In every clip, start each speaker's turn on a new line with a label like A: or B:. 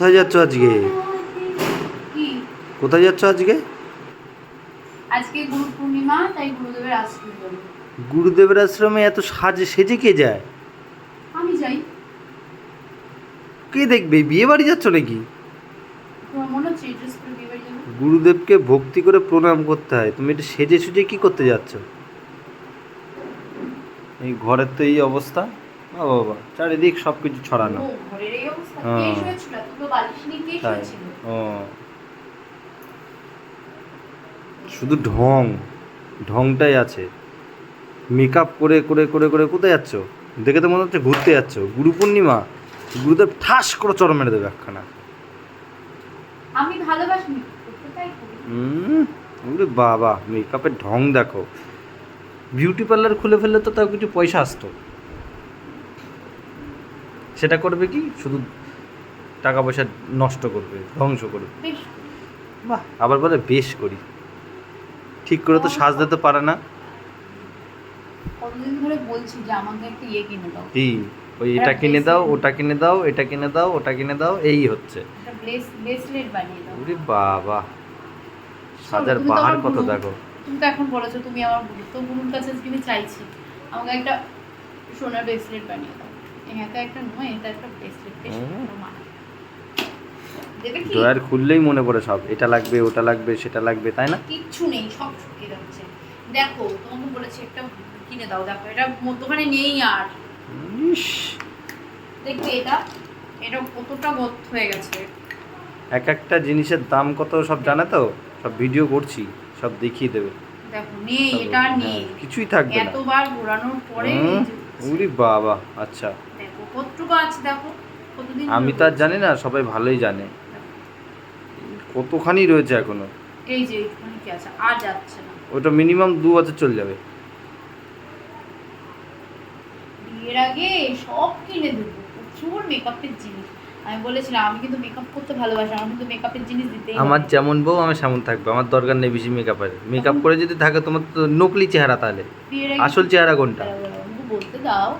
A: কোথায় যাচ্ছ আজকে?
B: কি?
A: কোথায় যাচ্ছ আজকে?
B: আজকে গুরু পূর্ণিমা তাই গুরুদেবের আশ্রমে যাব।
A: গুরুদেবের আশ্রমে এত সাজে সেজে কে যায়?
B: আমি যাই।
A: কে দেখবে? বিয়ে বাড়ি যাচ্ছ নাকি? গুরুদেবকে ভক্তি করে প্রণাম করতে হয়। তুমি এটা সেজে সুজে কি করতে যাচ্ছ? এই ঘরের তো এই অবস্থা। ও বাবা চারিদিক সব কিছু ছড়ানো।
B: ও
A: হ্যাঁ। ও। শুধু ঢং ঢংটাই আছে। মেকআপ করে করে করে করে কোথায় যাচ্ছ? দেখে তো মনে হচ্ছে ঘুরতে যাচ্ছ। গুরু পূর্ণিমা গুরুদেব ঠাস করে চর মেরে দেবে একখানা।
B: আমি ভালোবাসি করতে তাই
A: ওরে বাবা মেকআপের ঢং দেখো। বিউটি পার্লার খুলে ফেললে তো তাও কিছু পয়সা আসতো। সেটা করবে কি? শুধু টাকা পয়সা নষ্ট করবে ধ্বংস করবে।
B: বেশ।
A: বাহ। আবার বলে বেশ করি। ঠিক করে তো সাজতে তো পারে না।
B: কতদিন ধরে বলছি যে আমাকে একটা ইয়ে কিনে দাও।
A: কি? ওই এটা কিনে দাও ওটা কিনে দাও এটা কিনে দাও ওটা কিনে দাও এই হচ্ছে।
B: ব্রেসলেট বানিয়ে দাও।
A: ওরে বাবা। সাজার বাহার কত দেখো।
B: তুমি তো এখন বলেছ তুমি আমার তো কাছে আমি চাইছি। আমাকে একটা সোনার ব্রেসলেট বানিয়ে দাও।
A: ড্রয়ার খুললেই মনে পড়ে সব এটা লাগবে ওটা লাগবে সেটা লাগবে তাই না?
B: কিচ্ছু নেই সব শুকিয়ে যাচ্ছে। দেখো তোমাকে বলেছি একটা কিনে দাও দেখো এটা নেই আর। দেখবে এটা? এটা কতটা হয়ে গেছে।
A: এক একটা জিনিসের দাম কত সব জানে তো? সব ভিডিও করছি সব দেখিয়ে দেবে।
B: দেখো নেই এটা আর নেই।
A: হ্যাঁ, কিছুই থাকবে না।
B: এতবার ঘোরানোর পরে
A: উরি বাবা আচ্ছা।
B: দেখো কতটুকু আছে দেখো কতদিন
A: আমি তো আর জানি না সবাই ভালোই জানে। কতখানি রয়েছে এখনও?
B: এই যে এইখানে কি আছে আর যাচ্ছে না।
A: ওটা মিনিমাম দু বছর চলে যাবে।
B: বিয়ের আগে সব কিনে দেবো প্রচুর মেকআপের জিনিস। আমি বলেছিলাম আমি কিন্তু মেকআপ করতে ভালোবাসি আমার কিন্তু মেকআপের জিনিস দিতেই
A: আমার যেমন বউ আমি সেমন থাকবে আমার দরকার নেই বেশি মেকআপের মেকআপ করে যদি থাকে তোমার তো নকলি চেহারা তাহলে। আসল চেহারা কোনটা?
B: বলতে দাও।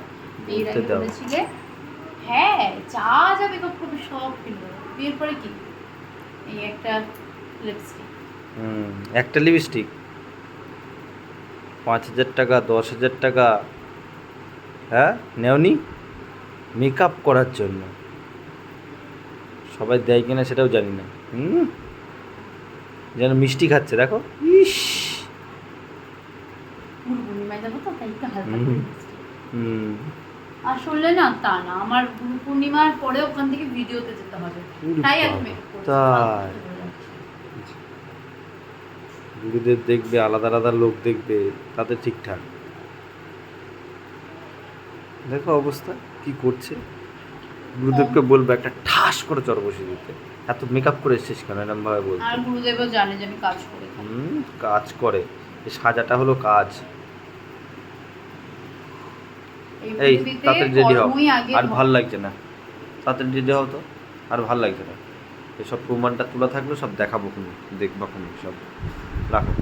B: বিয়ের আগে। বলেছিলে? হ্যাঁ যা যা মেকআপ করবে সব কিনবো বিয়ের পরে কি? এই একটা লিপস্টিক
A: হুম একটা লিপস্টিক পাঁচ হাজার টাকা দশ হাজার টাকা। হ্যাঁ নেওনি? মেকআপ করার জন্য। সবাই দেয় কিনা সেটাও জানি না। হুম? যেন মিষ্টি খাচ্ছে দেখো। ইস!
B: গুরু পূর্ণিমায় যাব তো তাই একটু হালকা আসলে না তা না আমার গুরু পূর্ণিমার পরে ওখান থেকে ভিডিওতে যেতে হবে। তাই আমি
A: তাই। গুরুদেব দেখবে আলাদা আলাদা লোক দেখবে তাতে ঠিকঠাক। দেখো অবস্থা কি করছে? গুরুদেবকে বলব একটা ঠাস করে চর বসিয়ে দিতে। এত মেকআপ করে এসছিস কেন এরকম ভাবে বলতে।
B: আর গুরুদেবও জানে যে আমি কাজ করে
A: হুম কাজ করে। এই সাজাটা হলো কাজ। এই
B: তাতে
A: তাড়াতাড়ি রেডি হও আর ভালো লাগছে না। তাড়াতাড়ি রেডি হও তো আর ভালো লাগছে না। এসব প্রমাণটা তোলা থাকল সব দেখাবো খুনি দেখব খুনি সব রাখো